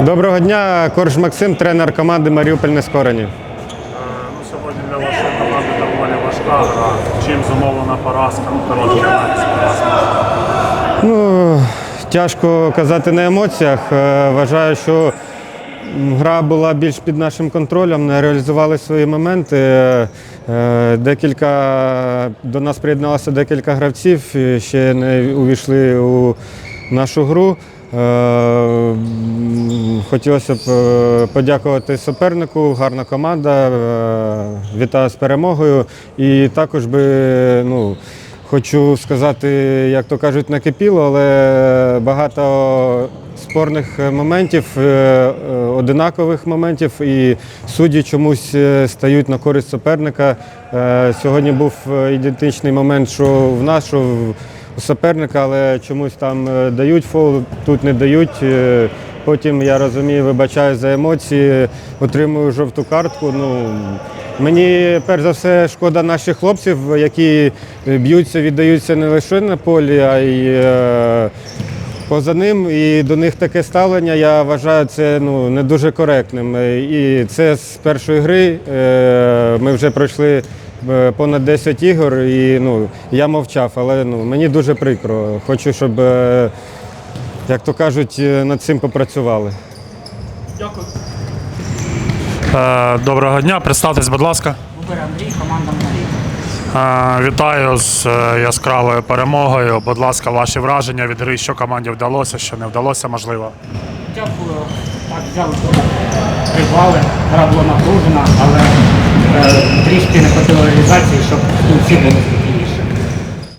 Доброго дня, Корж Максим, тренер команди Маріуполь Нескорені. Ну, сьогодні для вашої команди доволі важка гра. Чим зумовлена поразка? Ну, Короткий. Ну, тяжко казати на емоціях. Е, Вважаю, що гра була більш під нашим контролем, не реалізували свої моменти. Е, е, Декілька до нас приєдналося декілька гравців, ще не увійшли у нашу гру. Е, Хотілося б е, подякувати супернику, гарна команда. е, Вітаю з перемогою. І також би ну, Хочу сказати, як то кажуть, накипіло, але багато спорних моментів, одинакових моментів, і судді чомусь стають на користь суперника. Сьогодні був ідентичний момент, що в нас, що в- у суперника, але чомусь там е, дають фол, тут не дають. Е, Потім я розумію, вибачаю за емоції, отримую жовту картку. Ну, Мені перш за все шкода наших хлопців, які б'ються, віддаються не лише на полі, а й е, поза ним. І до них таке ставлення, я вважаю, це ну, не дуже коректним. І це з першої гри. Е, Ми вже пройшли понад 10 ігор, і ну, я мовчав, але ну, мені дуже прикро. Хочу, щоб, е, як то кажуть, е, над цим попрацювали. Е, Доброго дня, представтесь, будь ласка. Убер Андрій, команда. Е, Вітаю з е, яскравою перемогою. Будь ласка, ваші враження від гри, що команді вдалося, що не вдалося, можливо. Дякую. Так, взяли три бали. Гра була напружена, але е, трішки не хватило реалізації, щоб всі було